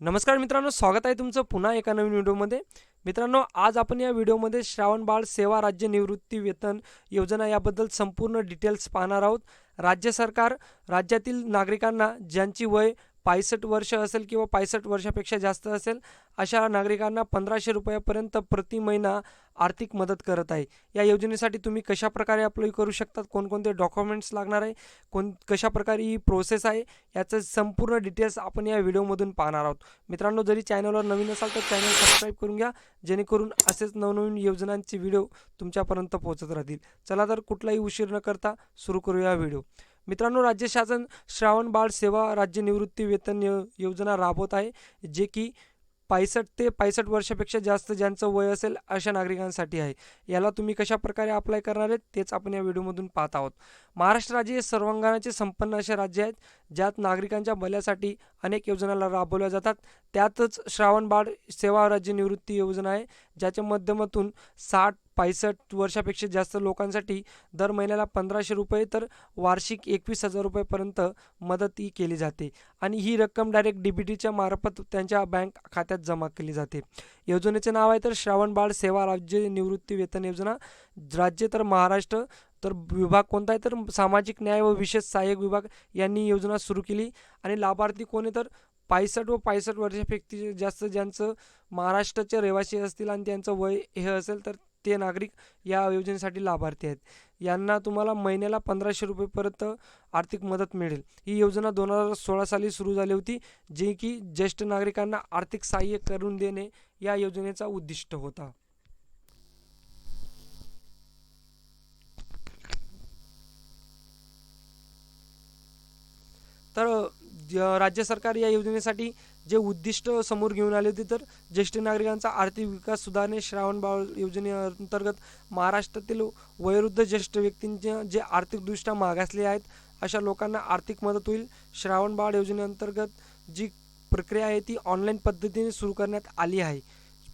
नमस्कार मित्रांनो स्वागत आहे तुमचं पुन्हा एका नवीन व्हिडिओमध्ये. मित्रांनो आज आपण या व्हिडिओमध्ये श्रावण बाळ सेवा राज्य निवृत्ती वेतन योजना याबद्दल संपूर्ण डिटेल्स पाहणार आहोत. राज्य सरकार राज्यातील नागरिकांना ज्यांची वय पायसष्ट वर्ष असेल किंवा पायसष्ट वर्षापेक्षा जास्त असेल अशा नागरिकांना पंधराशे रुपयापर्यंत प्रति महिना आर्थिक मदत करत आहे. या योजनेसाठी तुम्ही कशा प्रकारे अप्लाय करू शकतात? कोणकोणते डॉक्युमेंट्स लागणार आहे? कोण कशा प्रकारे ही प्रोसेस आहे? याचं संपूर्ण डिटेल्स आपण या व्हिडिओमधून पाहणार आहोत. मित्रांनो जरी चॅनलवर नवीन असाल तर चॅनल सबस्क्राईब करून घ्या जेणेकरून असेच नवनवीन योजनांचे व्हिडिओ तुमच्यापर्यंत पोहोचत राहतील. चला तर कुठलाही उशीर न करता सुरू करूया व्हिडिओ मित्रांनो राज्य शासन श्रावण बाळ सेवा राज्य निवृत्ती वेतन योजना राबवत आहे जे की पायसष्ट ते पायसष्ट वर्षापेक्षा जास्त ज्यांचं वय असेल अशा नागरिकांसाठी आहे. याला तुम्ही कशा प्रकारे अप्लाय करणार आहेत तेच आपण या व्हिडिओमधून पाहत आहोत. महाराष्ट्र राज्य हे सर्वांगणाचे संपन्न असे राज्य आहेत ज्यात नागरिकांच्या भल्यासाठी अनेक योजनाला राबवल्या जातात. त्यातच श्रावण बाळ सेवा राज्य निवृत्ती योजना आहे ज्याच्या माध्यमातून साठ पासष्ट वर्षापेक्षा जास्त लोकांसाठी दर महिन्याला पंधराशे रुपये तर वार्षिक एकवीस हजार रुपयेपर्यंत मदत ही केली जाते. आणि ही रक्कम डायरेक्ट डी बी टीच्या मार्फत त्यांच्या बँक खात्यात जमा केली जाते. योजनेचे नाव आहे तर श्रावण बाळ सेवा राज्य निवृत्ती वेतन योजना. राज्य तर महाराष्ट्र तर विभाग कोणता आहे? तर सामाजिक न्याय व विशेष सहाय्यक विभाग यांनी योजना सुरू केली. आणि लाभार्थी कोण आहे? तर पायसष्ट व पायसष्ट वर्षापेक्षा जास्त ज्यांचं महाराष्ट्राचे रहिवासी असतील आणि त्यांचं वय हे असेल तर ते नागरिक या योजनेसाठी लाभार्थी आहेत. यांना तुम्हाला महिन्याला पंधराशे रुपयेपर्यंत आर्थिक मदत मिळेल. ही योजना दोन हजार सोळा साली सुरू झाली होती जे की ज्येष्ठ नागरिकांना आर्थिक सहाय्य करून देणे या योजनेचा उद्दिष्ट होता. तर राज्य सरकार या योजनेसाठी जे उद्दिष्ट समोर घेऊन आले होते तर ज्येष्ठ नागरिकांचा आर्थिक विकास सुधारणे श्रावण बाळ योजनेअंतर्गत महाराष्ट्रातील वयोवृद्ध ज्येष्ठ व्यक्तींचे जे आर्थिकदृष्ट्या मागासले आहेत अशा लोकांना आर्थिक मदत होईल. श्रावण बाळ योजनेअंतर्गत जी प्रक्रिया आहे ती ऑनलाईन पद्धतीने सुरू करण्यात आली आहे.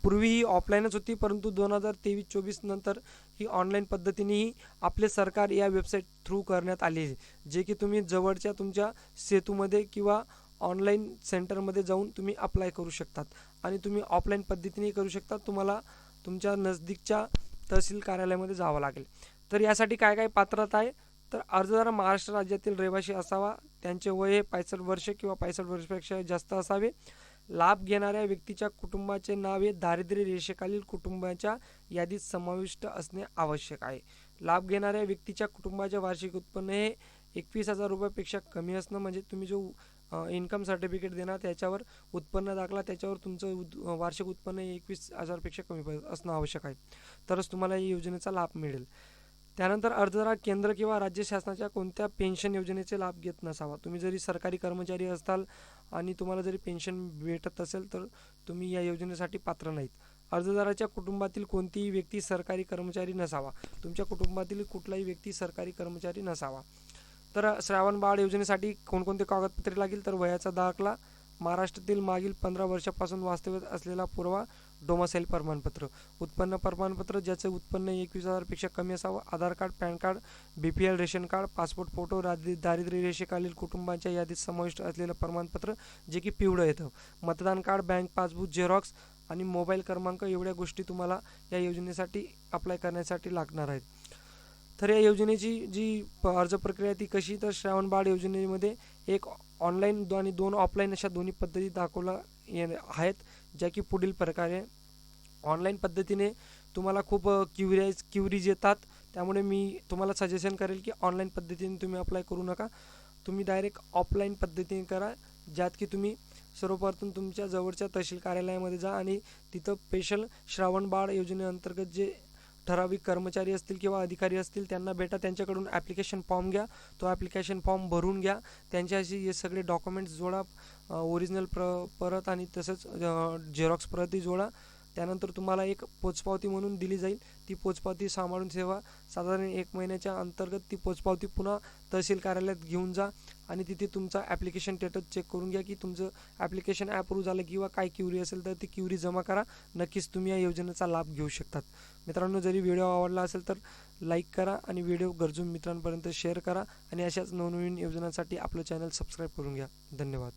पूर्वी ही ऑफलाईनच होती परंतु दोन हजार तेवीस चोवीस नंतर ही ऑनलाईन पद्धतीनेही आपले सरकार या वेबसाईट थ्रू करण्यात आली. आहे जे की तुम्ही जवळच्या तुमच्या सेतूमध्ये किंवा ऑनलाईन सेंटरमध्ये जाऊन तुम्ही अप्लाय करू शकतात. आणि तुम्ही ऑफलाईन पद्धतीने करू शकता. तुम्हाला तुमच्या नजदीकच्या तहसील कार्यालयामध्ये जावं लागेल. तर यासाठी काय काय पात्रता आहे? तर अर्जदार महाराष्ट्र राज्यातील रहिवासी असावा त्यांचे वय हे पासष्ट वर्ष किंवा पायसष्ट वर्षापेक्षा जास्त असावे. लाभ घेणाऱ्या व्यक्तीच्या कुटुंबाचे नाव हे दारिद्र्य रेषेखालील कुटुंबाच्या यादीत समाविष्ट असणे आवश्यक आहे. लाभ घेणाऱ्या व्यक्तीच्या कुटुंबाचे वार्षिक उत्पन्न हे एकवीस हजार रुपयापेक्षा कमी असणं म्हणजे तुम्ही जो इन्कम सर्टिफिकेट देणार त्याच्यावर उत्पन्न दाखला त्याच्यावर तुमचं उद वार्षिक उत्पन्न हे एकवीस हजारपेक्षा कमी असणं आवश्यक आहे. तरच तुम्हाला या योजनेचा लाभ मिळेल. त्यानंतर अर्जदार केंद्र किंवा राज्य शासनाच्या कोणत्या पेन्शन योजनेचे लाभ घेत नसावा? तुम्ही जरी सरकारी कर्मचारी असताल आणि तुम्हाला जरी पेन्शन भेटत असेल तर तुम्ही या योजनेसाठी पात्र नाहीत. अर्जदाराच्या कुटुंबातील कोणतीही व्यक्ती सरकारी कर्मचारी नसावा. तुमच्या कुटुंबातील कुठलाही व्यक्ती सरकारी कर्मचारी नसावा. तर श्रावण बाळ योजनेसाठी कोणकोणते कागदपत्रे लागेल? तर वयाचा दाखला महाराष्ट्रातील मागील पंधरा वर्षापासून वास्तव्यात असलेला पुरावा डोमासाईल प्रमाणपत्र. उत्पन्न प्रमाणपत्र ज्याचे उत्पन्न एकवीस हजारपेक्षा कमी असावं. Aadhaar card PAN card B P L ration card passport photo राजी दारिद्र्य रेषेखालील कुटुंबाच्या यादीत समाविष्ट असलेलं प्रमाणपत्र जे की पिवळं येतं. मतदान कार्ड बँक पासबुक झेरॉक्स आणि मोबाईल क्रमांक एवढ्या गोष्टी तुम्हाला या योजनेसाठी अप्लाय करण्यासाठी लागणार आहेत. तर या योजनेची जी प- अर्ज प्रक्रिया ती कशी तर श्रावण बाळ योजनेमध्ये एक ऑनलाईन आणि दोन ऑफलाईन अशा दोन्ही पद्धती दाखवल्या ये आहेत. ज्या की पुढील प्रकारे ऑनलाईन पद्धतीने तुम्हाला खूप क्युरियाज क्युरीज येतात. त्यामुळे मी तुम्हाला सजेशन करेल की ऑनलाईन पद्धतीने तुम्ही अप्लाय करू नका. तुम्ही डायरेक्ट ऑफलाईन पद्धतीने करा ज्यात की तुम्ही सर्वप्रथम तुमच्या जवळच्या तहसील कार्यालयामध्ये जा आणि तिथं स्पेशल श्रावण बाळ योजनेअंतर्गत जे ठराविक कर्मचारी असतील किंवा अधिकारी असतील त्यांना भेटा त्यांच्याकडून ॲप्लिकेशन फॉर्म घ्या. तो ॲप्लिकेशन फॉर्म भरून घ्या. त्यांच्याशी हे सगळे डॉक्युमेंट्स जोडा. ओरिजिनल प्र परत आणि तसंच झेरॉक्स प्रतही जोडा. त्यानंतर तुम्हाला एक पोचपावती म्हणून दिली जाईल. ती पोचपावती सांभाळून ठेवा. साधारण एक महिन्याच्या अंतर्गत ती पोचपावती पुन्हा तहसील कार्यालयात घेऊन जा आणि तिथे तुमचा ॲप्लिकेशन स्टेटस चेक करून घ्या की तुमचं ॲप्लिकेशन ॲप्रूव्ह झालं किंवा काय क्युरी असेल तर ती क्युरी जमा करा. नक्कीच तुम्ही या योजनेचा लाभ घेऊ शकतात. मित्रांनो जरी व्हिडिओ आवडला असेल तर लाईक करा आणि व्हिडिओ गरजून मित्रांपर्यंत शेअर करा आणि अशाच नवनवीन योजनांसाठी आपलं चॅनल सबस्क्राईब करून घ्या. धन्यवाद.